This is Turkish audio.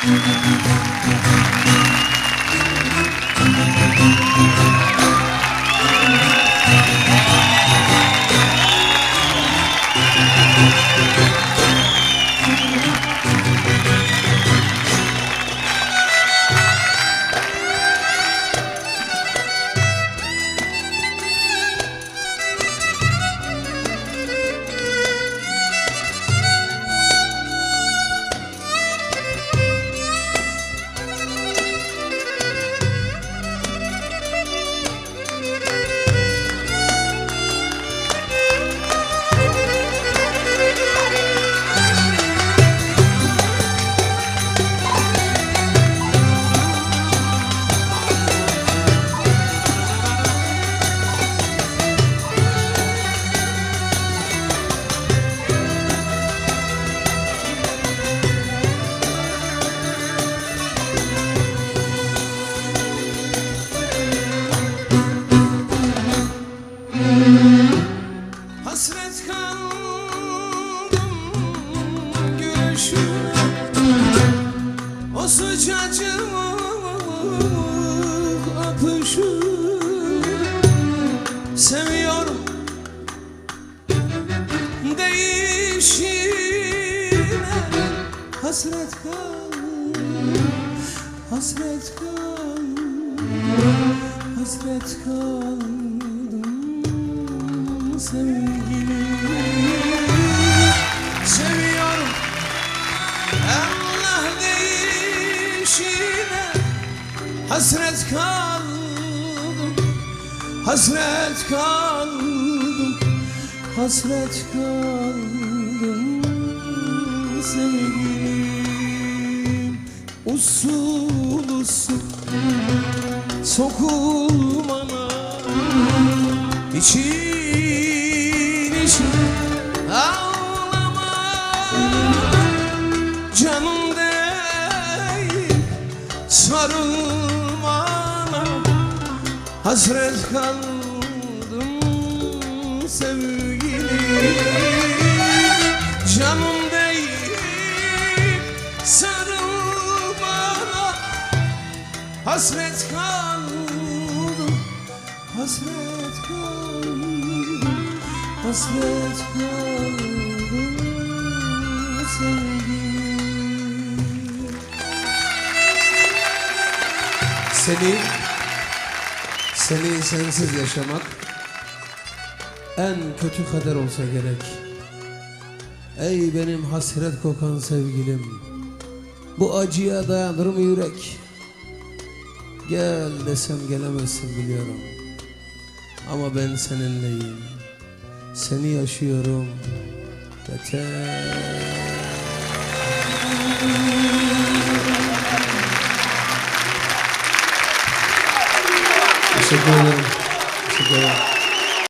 Hasret kaldım O sıcacık öpüşü Seviyorum değişine Hasret kaldım Hasret kaldım Hasret kaldım Seviyorum Allah değişine Hasret kaldım. Hasret kaldım Hasret kaldım sevgilim. Usul usul sokulmana için için ağlama Canım Hasret kaldım sevgilim Canım değil sarılmana Hasret kaldım Hasret kaldım Hasret kaldım Seni Seni sensiz yaşamak En kötü kader olsa gerek. Ey benim hasret kokan sevgilim Bu acıya dayanır mı yürek? Gel desem gelemezsin biliyorum. Ama ben seninleyim Seni yaşıyorum Yeter Teşekkür ederim. Teşekkür ederim.